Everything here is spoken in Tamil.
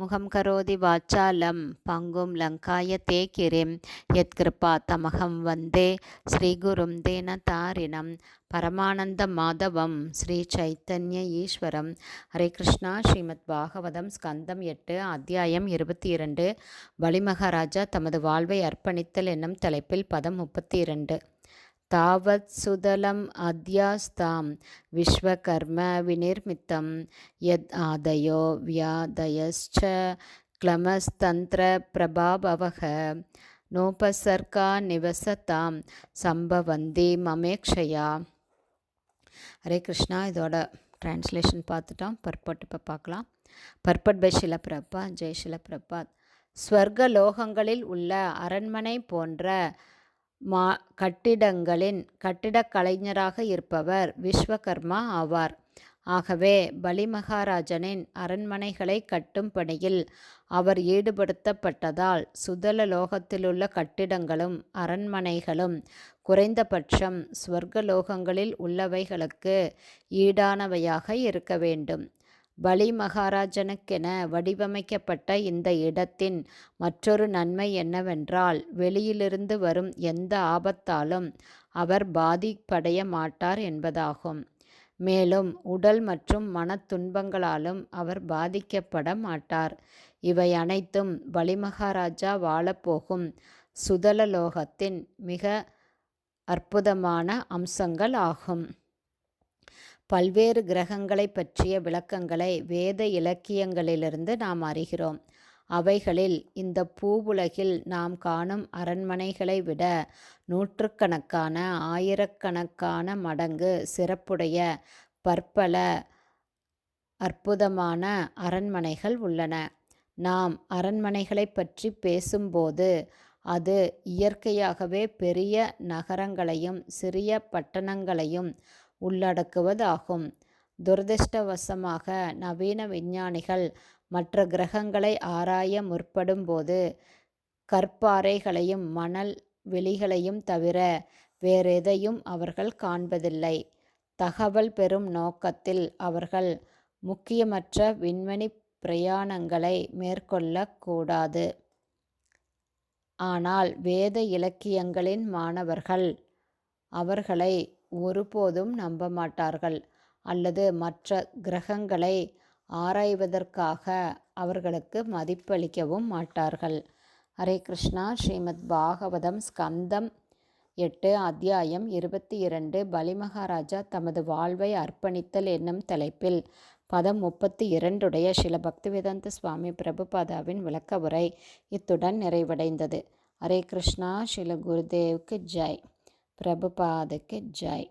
முகம் கரோதி வாச்சாலம் பங்கும் லங்காய தேக்கிரிம். கிரிம் யத்கிருபா தமகம் வந்தே ஸ்ரீகுரும் தேன தாரிணம் பரமானந்த மாதவம் ஸ்ரீ சைத்தன்ய ஈஸ்வரம். ஹரே கிருஷ்ணா ஸ்ரீமத் பாகவதம் ஸ்கந்தம் எட்டு அத்தியாயம் இருபத்தி இரண்டு. பலிமகாராஜா தமது வாழ்வை அர்ப்பணித்தல் என்னும் தலைப்பில் பதம் முப்பத்தி இரண்டு. தாவத் சுதலம் அத்யாஸ்தாம் விஸ்வகர்ம விநிர்மித்தம். யத் ஆதயோ வியாதயஸ்ச கிளமஸ்தந்திர பிரபாபவக நோபசர்கா நிவசதாம் சம்பவந்தி மமேக்ஷயா. ஹரே கிருஷ்ணா இதோட ட்ரான்ஸ்லேஷன் பார்த்துட்டோம். பர்பட் இப்போ பார்க்கலாம். பர்பட் பை ஷிலப்பிரபா ஜெய் ஷிலப்பிரபாத் ஸ்வர்க லோகங்களில் உள்ள அரண்மனை போன்ற மா கட்டிடங்களின் கட்டிடக் கலைஞராக இருப்பவர் விஸ்வகர்மா ஆவார். ஆகவே பலிமகாராஜனின் அரண்மனைகளை கட்டும் பணியில் அவர் ஈடுபடுத்தப்பட்டதால் சுதல லோகத்திலுள்ள கட்டிடங்களும் அரண்மனைகளும் குறைந்தபட்சம் ஸ்வர்கலோகங்களில் உள்ளவைகளுக்கு ஈடானவையாக இருக்க வேண்டும். பலி மகாராஜனுக்கென வடிவமைக்கப்பட்ட இந்த இடத்தின் மற்றொரு நன்மை என்னவென்றால் வெளியிலிருந்து வரும் எந்த ஆபத்தாலும் அவர் பாதிப்படைய மாட்டார் என்பதாகும். மேலும் உடல் மற்றும் மன துன்பங்களாலும் அவர் பாதிக்கப்பட மாட்டார். இவை அனைத்தும் பலிமகாராஜா வாழப்போகும் சுதலலோகத்தின் மிக அற்புதமான அம்சங்கள் ஆகும் பல்வேறு கிரகங்களை பற்றிய விளக்கங்களை வேத இலக்கியங்களிலிருந்து நாம் அறிகிறோம். அவைகளில் இந்த பூவுலகில் நாம் காணும் அரண்மனைகளை விட நூற்றுக்கணக்கான ஆயிரக்கணக்கான மடங்கு சிறப்புடைய பற்பல அற்புதமான அரண்மனைகள் உள்ளன. நாம் அரண்மனைகளை பற்றி பேசும்போது அது இயற்கையாகவே பெரிய நகரங்களையும் சிறிய பட்டணங்களையும் உள்ளடக்குவதாகும். துரதிருஷ்டவசமாக நவீன விஞ்ஞானிகள் மற்ற கிரகங்களை ஆராய முற்படும்போது கற்பாறைகளையும் மணல் வெளிகளையும் தவிர வேறெதையும் அவர்கள் காண்பதில்லை. தகவல் பெறும் நோக்கத்தில் அவர்கள் முக்கியமற்ற விண்வெளி பிரயாணங்களை மேற்கொள்ளக்கூடாது ஆனால் வேத இலக்கியங்களின் மாணவர்கள் அவர்களை ஒருபோதும் நம்ப மாட்டார்கள். அல்லது மற்ற கிரகங்களை ஆராய்வதற்காக அவர்களுக்கு மதிப்பளிக்கவும் மாட்டார்கள். ஹரே கிருஷ்ணா. ஸ்ரீமத் பாகவதம் ஸ்கந்தம் எட்டு அத்தியாயம் இருபத்தி இரண்டு பலிமகாராஜா தமது வாழ்வை அர்ப்பணித்தல் என்னும் தலைப்பில் பதம் முப்பத்தி இரண்டுடைய சில பக்திவேதாந்த சுவாமி பிரபுபாதாவின் விளக்க உரை இத்துடன் நிறைவடைந்தது. ஹரே கிருஷ்ணா. ஸ்ரீல குருதேவுக்கு ஜெய். பிரபுபாதுக்கு ஜெய்